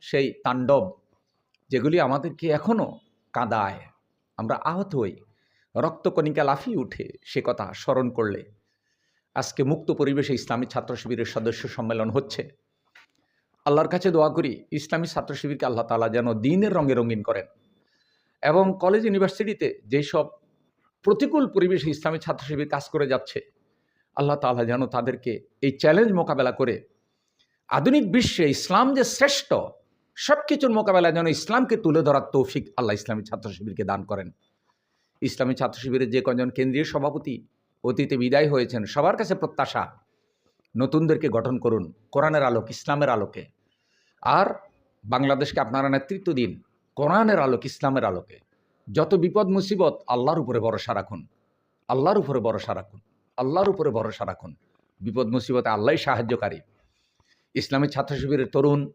সেই তাণ্ডব যেগুলি আমাদেরকে এখনও কাঁদায়। আমরা আহত হই। রক্তকণিকা লাফিয়ে উঠে সে কথা স্মরণ করলে আজকে মুক্ত পরিবেশে ইসলামী ছাত্র শিবিরের সদস্য সম্মেলন হচ্ছে। আল্লাহর কাছে দোয়া করি ইসলামী ছাত্র শিবিরকে আল্লাহ তালা যেন দিনের রঙে রঙিন করেন এবং কলেজ ইউনিভার্সিটিতে যেসব প্রতিকূল পরিবেশে ইসলামী ছাত্র শিবির কাজ করে যাচ্ছে, আল্লাহ তাআলা যেন তাদেরকে এই চ্যালেঞ্জ মোকাবেলা করে আধুনিক বিশ্বে ইসলাম যে শ্রেষ্ঠ সব কিছুর মোকাবেলায় যেন ইসলামকে তুলে ধরার তৌফিক আল্লাহ ইসলামী ছাত্র শিবিরকে দান করেন। ইসলামী ছাত্র শিবিরের যে কজন কেন্দ্রীয় সভাপতি অতীতে বিদায় হয়েছেন, সবার কাছে প্রত্যাশা, নতুনদেরকে গঠন করুন কোরআনের আলোক, ইসলামের আলোকে। আর বাংলাদেশকে আপনারা নেতৃত্ব দিন কোরআনের আলোক, ইসলামের আলোকে। যত বিপদ, মুসিবত, আল্লাহর উপরে ভরসা রাখুন। আল্লাহর উপরে ভরসা রাখুন। আল্লাহর উপরে ভরসা রাখুন। বিপদ, মুসিবতে আল্লাহই সাহায্যকারী। ইসলামী ছাত্র শিবিরের তরুণ